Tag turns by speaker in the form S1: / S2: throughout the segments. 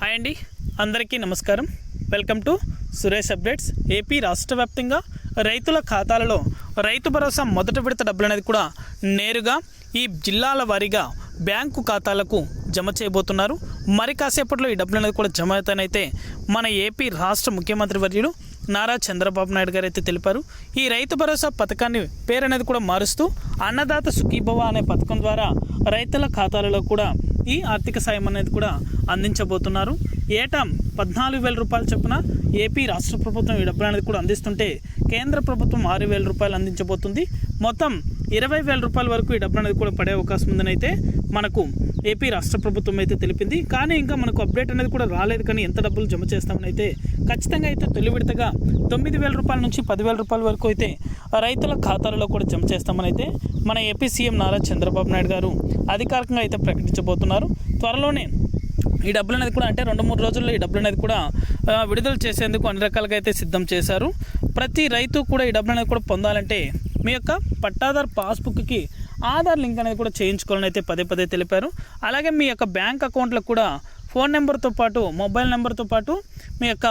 S1: Hi అండి. అందరికీ నమస్కారం. Welcome to Suresh updates. A రాష్ట్ర వ్యాప్తంగా రైతుల ఖాతాలలో రైతు భరోసా మొదటి విడత డబ్బులు అనేది కూడా నేరుగా ఈ జిల్లాల వారీగా బ్యాంకు ఖాతాలకు జమ చేయబోతున్నారు. మరి కాసేపట్లో ఈ డబ్బులు అనేది కూడా జమ అవుతానైతే మన ఏపీ రాష్ట్ర ముఖ్యమంత్రి వర్యుడు నారా చంద్రబాబు నాయుడు గారు అయితే తెలిపారు. ఈ రైతు భరోసా పథకాన్ని పేరు అనేది కూడా మారుస్తూ అన్నదాత సుఖీభవ అనే పథకం ద్వారా రైతుల ఖాతాలలో కూడా ఈ ఆర్థిక సాయం అనేది కూడా అందించబోతున్నారు. ఏటా పద్నాలుగు వేల రూపాయల చొప్పున ఏపీ రాష్ట్ర ప్రభుత్వం ఈ డబ్బులు అనేది కూడా అందిస్తుంటే కేంద్ర ప్రభుత్వం ఆరు వేల రూపాయలు అందించబోతుంది. మొత్తం ఇరవై వేల రూపాయల వరకు ఈ డబ్బులు అనేది కూడా పడే అవకాశం ఉందని అయితే మనకు ఏపీ రాష్ట్ర ప్రభుత్వం అయితే తెలిపింది. కానీ ఇంకా మనకు అప్డేట్ అనేది కూడా రాలేదు. కానీ ఎంత డబ్బులు జమ చేస్తామని అయితే ఖచ్చితంగా అయితే తొలి విడతగా తొమ్మిది వేల రూపాయల నుంచి పదివేల రూపాయల వరకు అయితే రైతుల ఖాతాలలో కూడా జమ చేస్తామని అయితే మన ఏపీ సీఎం నారా చంద్రబాబు నాయుడు గారు అధికారికంగా అయితే ప్రకటించబోతున్నారు. త్వరలోనే ఈ డబ్బులు అనేది కూడా అంటే రెండు మూడు రోజుల్లో ఈ డబ్బులు అనేది కూడా విడుదల చేసేందుకు అన్ని రకాలుగా అయితే సిద్ధం చేశారు. ప్రతి రైతు కూడా ఈ డబ్బులు అనేది కూడా పొందాలంటే మీ యొక్క పట్టాదార్ పాస్బుక్కి ఆధార్ లింక్ అనేది కూడా చేయించుకోవాలని అయితే పదే పదే తెలిపారు. అలాగే మీ యొక్క బ్యాంక్ అకౌంట్లకు కూడా ఫోన్ నెంబర్తో పాటు మొబైల్ నెంబర్తో పాటు మీ యొక్క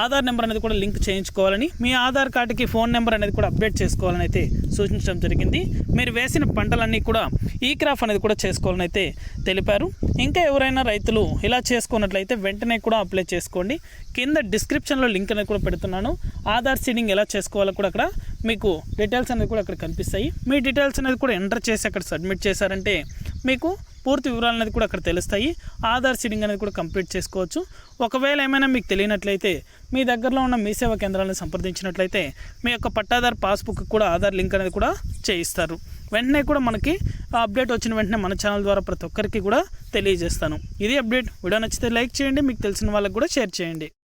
S1: ఆధార్ నెంబర్ అనేది కూడా లింక్ చేయించుకోవాలని మీ ఆధార్ కార్డుకి ఫోన్ నెంబర్ అనేది కూడా అప్డేట్ చేసుకోవాలని అయితే సూచించడం జరిగింది. మీరు వేసిన పంటలన్నీ కూడా ఈ క్రాఫ్ అనేది కూడా చేసుకోవాలని అయితే తెలిపారు. ఇంకా ఎవరైనా రైతులు ఇలా చేసుకున్నట్లయితే వెంటనే కూడా అప్లై చేసుకోండి. కింద డిస్క్రిప్షన్లో లింక్ అనేది కూడా పెడుతున్నాను. ఆధార్ సీడింగ్ ఎలా చేసుకోవాలో కూడా అక్కడ మీకు డీటెయిల్స్ అనేది కూడా అక్కడ కనిపిస్తాయి. మీ డీటెయిల్స్ అనేది కూడా ఎంటర్ చేసి అక్కడ సబ్మిట్ చేశారంటే మీకు పూర్తి వివరాలు అనేది కూడా అక్కడ తెలుస్తాయి. ఆధార్ సీడింగ్ అనేది కూడా కంప్లీట్ చేసుకోవచ్చు. ఒకవేళ ఏమైనా మీకు తెలియనట్లయితే మీ దగ్గరలో ఉన్న మీ సేవా కేంద్రాలను సంప్రదించినట్లయితే మీ యొక్క పట్టాదార్ పాస్బుక్ కూడా ఆధార్ లింక్ అనేది కూడా చేయిస్తారు. వెంటనే కూడా మనకి ఆ అప్డేట్ వచ్చిన వెంటనే మన ఛానల్ ద్వారా ప్రతి ఒక్కరికి కూడా తెలియజేస్తాను. ఇది అప్డేట్ వీడియో నచ్చితే లైక్ చేయండి. మీకు తెలిసిన వాళ్ళకి కూడా షేర్ చేయండి.